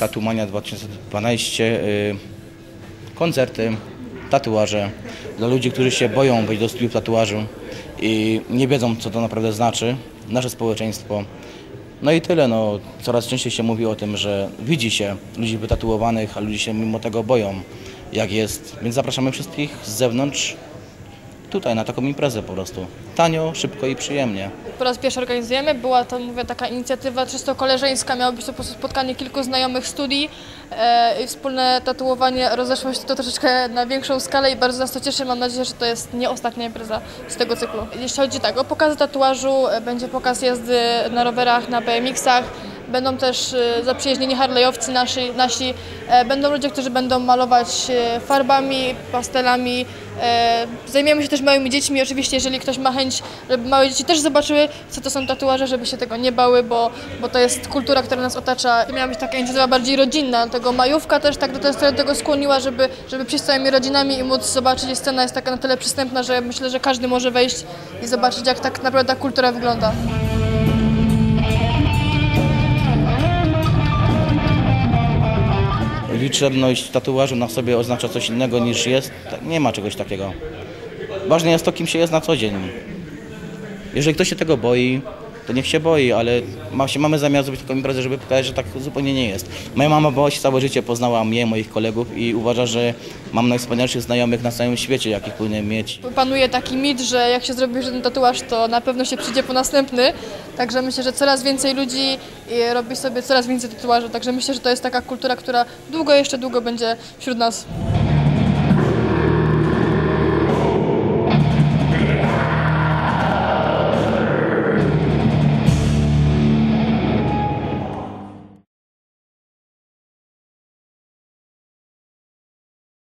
Tatumania 2012, y, koncerty, tatuaże. Dla ludzi, którzy się boją wejść do studiów tatuażu i nie wiedzą, co to naprawdę znaczy, nasze społeczeństwo. No i tyle, no, coraz częściej się mówi o tym, że widzi się ludzi wytatuowanych, a ludzie się mimo tego boją, jak jest. Więc zapraszamy wszystkich z zewnątrz tutaj na taką imprezę po prostu. Tanio, szybko i przyjemnie. Po raz pierwszy organizujemy. Była to, mówię, taka inicjatywa czysto koleżeńska. Miało być to po prostu spotkanie kilku znajomych studii e, i wspólne tatuowanie. Rozeszło się to troszeczkę na większą skalę i bardzo nas to cieszy. Mam nadzieję, że to jest nie ostatnia impreza z tego cyklu. Jeśli chodzi tak o pokazy tatuażu, e, będzie pokaz jazdy na rowerach, na BMX-ach. Będą też e, zaprzyjaźnieni harlejowcy nasi, nasi. E, będą ludzie, którzy będą malować e, farbami, pastelami. Zajmiemy się też małymi dziećmi. Oczywiście, jeżeli ktoś ma chęć, żeby małe dzieci też zobaczyły, co to są tatuaże, żeby się tego nie bały, bo, bo to jest kultura, która nas otacza. Miała być taka inicjatywa bardziej rodzinna, tego majówka też tak do tego, skłoniła, żeby, żeby przyjść z całymi rodzinami i móc zobaczyć. Scena jest taka na tyle przystępna, że myślę, że każdy może wejść i zobaczyć, jak tak naprawdę ta kultura wygląda. Liczebność tatuażu na sobie oznacza coś innego niż jest, tak, nie ma czegoś takiego. Ważne jest to, kim się jest na co dzień. Jeżeli ktoś się tego boi, to niech się boi, ale ma, się, mamy zamiar zrobić taką imprezę, żeby pokazać, że tak zupełnie nie jest. Moja mama bała się całe życie, poznała mnie, moich kolegów i uważa, że mam najwspanialszych znajomych na całym świecie, jakich powinienem mieć. Panuje taki mit, że jak się zrobi jeden tatuaż, to na pewno się przyjdzie po następny. Także myślę, że coraz więcej ludzi e, robi sobie coraz więcej tatuaży. Także myślę, że to jest taka kultura, która długo, jeszcze długo będzie wśród nas.